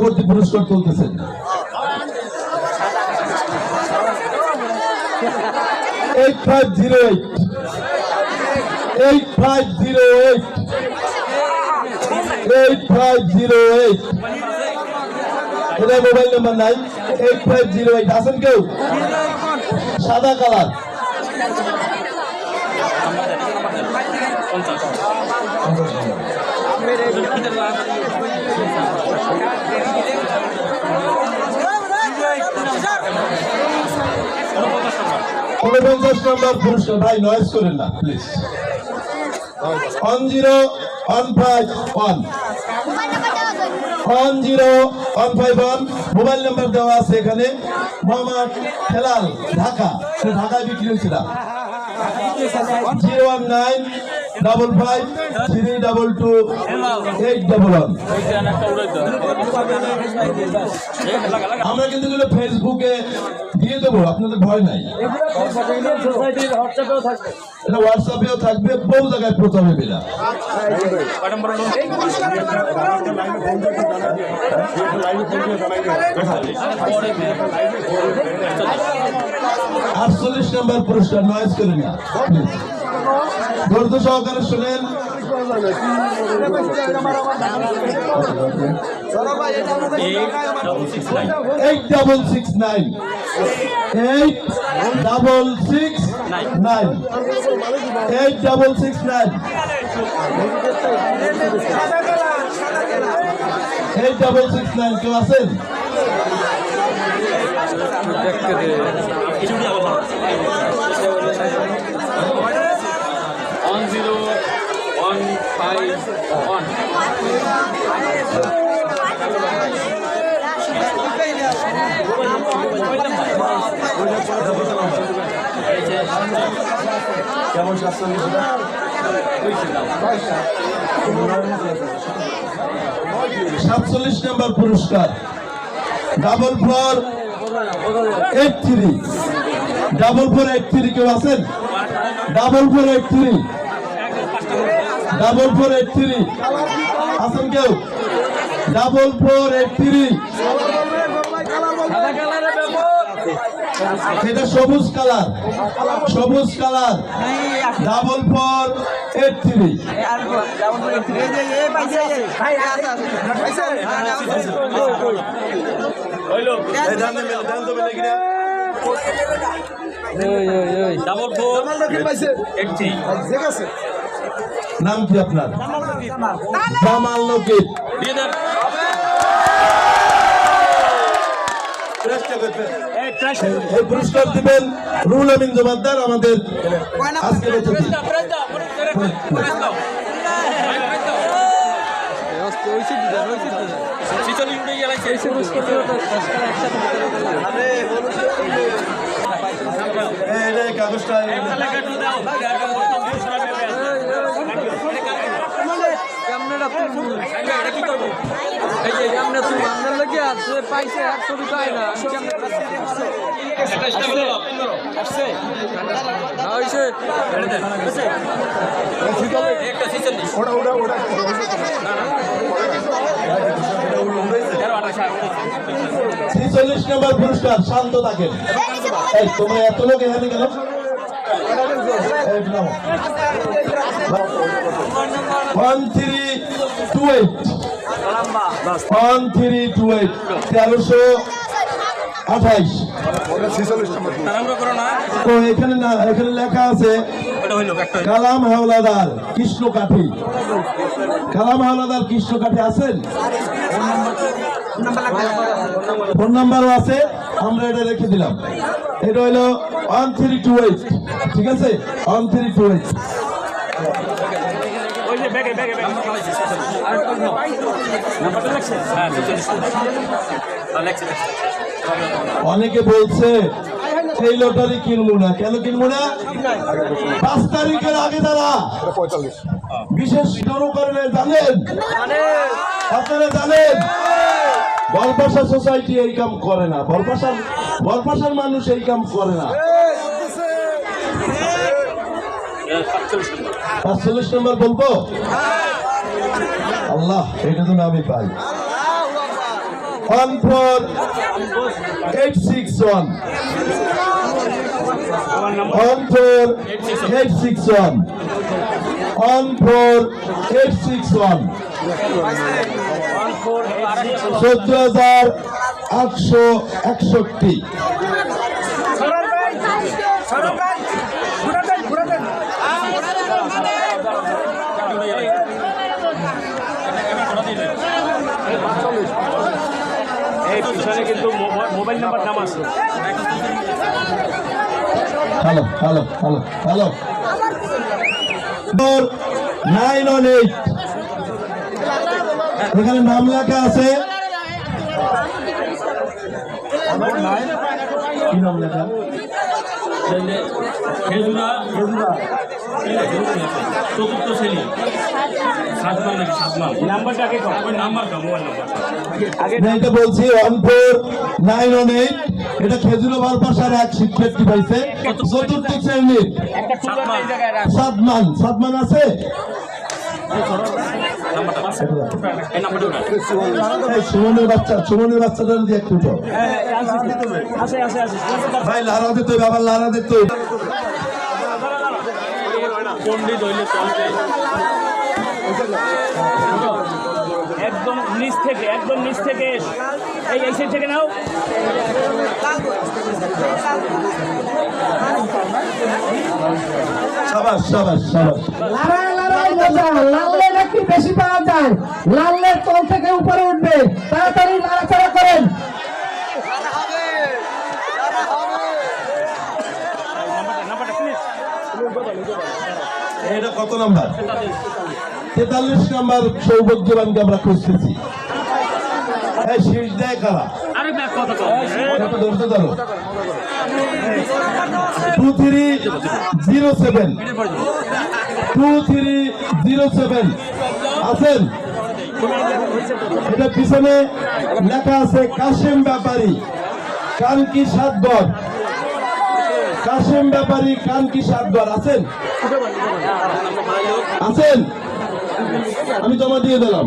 পরবর্তী পুরস্কার তুলতেছেন। Eight five zero eight. Eight five zero eight. Eight five zero eight. এটা mobile number নাই eight five zero eight. আছেন কেউ? সাদা কালার। না one zero, one five, one. One zero, one five, one. Mobile number দেওয়া আছে এখানে। মোহাম্মদ হেলাল, ঢাকা। ঢাকায় বিক্রি হয়েছিল zero one nine double five three double two eight double আমরা কিন্তু ফেসবুকে দিয়ে দেবো, আপনাদের ভয় নাই। এটা হোয়াটসঅ্যাপেও থাকবে, বহু জায়গায় প্রচার হবে না আটচল্লিশ নম্বর পুরস্কার নয়েজ করে না ধৈর্য সহকারে শুনেন। Eight double six nine eight double six nine eight double six nine eight double six nine কেউ আছেন one zero one five one কেমন সাতচল্লিশ নম্বর পুরস্কার। Double four eight three double four eight three কেউ আছেন? Double four eight three double four eight three আছেন কেউ double four eight three এটা সবুজ কালার। সবুজ colour. Double four eight three double four eight three নাম কি আপনার? জামাল এই পুরস্কার দিবেন রুহুল আমিন জমাদ্দার আমাদের কাগজটা এই নে। এটা কি করব এই যে আমরা তুমি পাইছে আর ছবি পায় না আসছে একটা ছিচল্লিশ নম্বর পুরস্কার শান্ত থাকেন। এই তোমরা এত লোক এখানে গেল one three two eight one three two eight তেরোশো আঠাইশ। তো এখানে না, এখানে লেখা আছে হইল কালাম হাওলাদার কৃষ্ণ কালাম হাওলাদার কৃষ্ণ কাঠি আছেন? ফোন নাম্বারও আছে, আমরা এটা রেখে দিলাম। এটা হলো ওয়ান থ্রি টু এইট ঠিক আছে? ওয়ান থ্রি টু এইট ওই যে ব্যাগে ব্যাগে ব্যাগে নাম্বার ফেলাইছি নাম্বারটা লেখছে হ্যাঁ ছিচল্লিশ হ্যাঁ অনেকে বলছে এই লটারি কিনবো না। কেন কিনবো না? পাঁচ তারিখের আগে তারা বিশেষ শুরু করলে জানেন? আপনারা জানেন? বলপাশা সোসাইটি এই কাম করে না। বলপাশার বলপাশার মানুষ এই কাম করে না। পাঁচচল্লিশ নম্বর বলব? আল্লাহ, এটা তো না আমি পাই। One four eight six one one four eight six one one four eight six one চোদ্দ হাজার আটশো একষট্টি এই পিছনে কিন্তু মোবা- মোবাইল নাম্বার নাম আছে। Hello hello hello hello. Nine one eight এখানে নাম লেখা আছে। কি নাম লেখা। খেজুরা চতুর্থ শ্রেণি সাতমান নাকি সাতমান নাম্বারটা আগে ওই নাম্বারটা মোবাইল নাম্বার। এটা বলছি অনপুর নাইন ওয়ান এইট এটা খেজুর বালপাশার এক শিক্ষার্থী পাইছে। চতুর্থ শ্রেণির সাতমান সাতমান আছে? সুমনের বাচ্চা সুমনের বাচ্চাটা দিয়ে একটু ভাই লারা দিতে হবে আবার লারা দিতে হবে। পণ্ডিত হইলে চলবে একদম নিচ থেকে একদম নিচ থেকে। এই এই সাইড থেকে নাও। সাবাস সাবাস সাবাস। লালের একটু বেশি পাওয়া যায়। লালের তল থেকে উপরে উঠবে। তাড়াতাড়ি নাড়াচাড়া করেন। এটা কত নাম্বার? তেতাল্লিশ নাম্বার সৌভাগ্যবানকে আমরা খুঁজতেছি। এই শীষ দেয় কারা? আরে ব্যাগ কত কম? কত ধরতে ধরো? Two three zero seven. Two three zero seven আছেন? এটা পিছনে লেখা আছে কাশেম ব্যাপারী, কানকি সাতগড়। কাশেম ব্যাপারী, কানকি সাতগড়। আছেন? আছেন? আমি জমা দিয়ে দিলাম।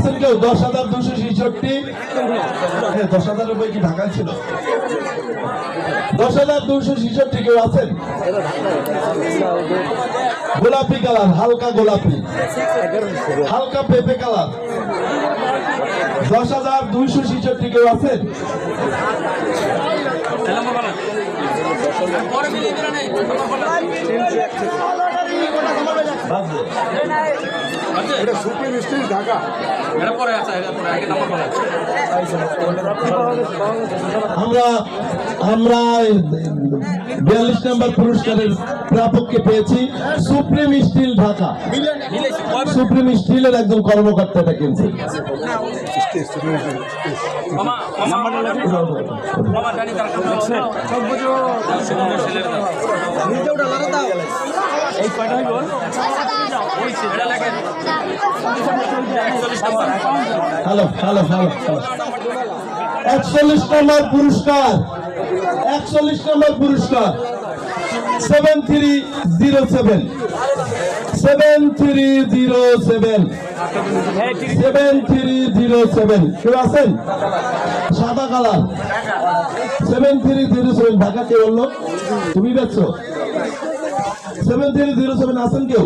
আছেন কেউ? দশ হাজার দুশো ছেষট্টি। হ্যাঁ, দশ হাজারের বই কি ঢাকায় ছিল? দশ হাজার দুশো ছেষট্টি কেউ আছেন? গোলাপি কালার হালকা গোলাপি। হালকা পেঁপে কালার। দশ হাজার দুইশো ছেষট্টি কেউ আছেন? এটা সুপ্রিম স্টিল ঢাকা। আমরা আমরা বিয়াল্লিশ নম্বর পুরস্কারের প্রাপককে পেয়েছি সুপ্রিম স্টিল ঢাকা। সুপ্রিম স্টিলের একজন কর্মকর্তা এটা কিনছে। হ্যালো হ্যালো একচল্লিশ নম্বর পুরস্কার একচল্লিশ নম্বর পুরস্কার seven three zero seven seven three zero seven seven three zero seven কেউ আছেন? সাদা colour. Seven three zero seven Dhaka কে বলল? তুমি বেচছো সেভেন থ্রি জিরো সেভেন আছেন কেউ?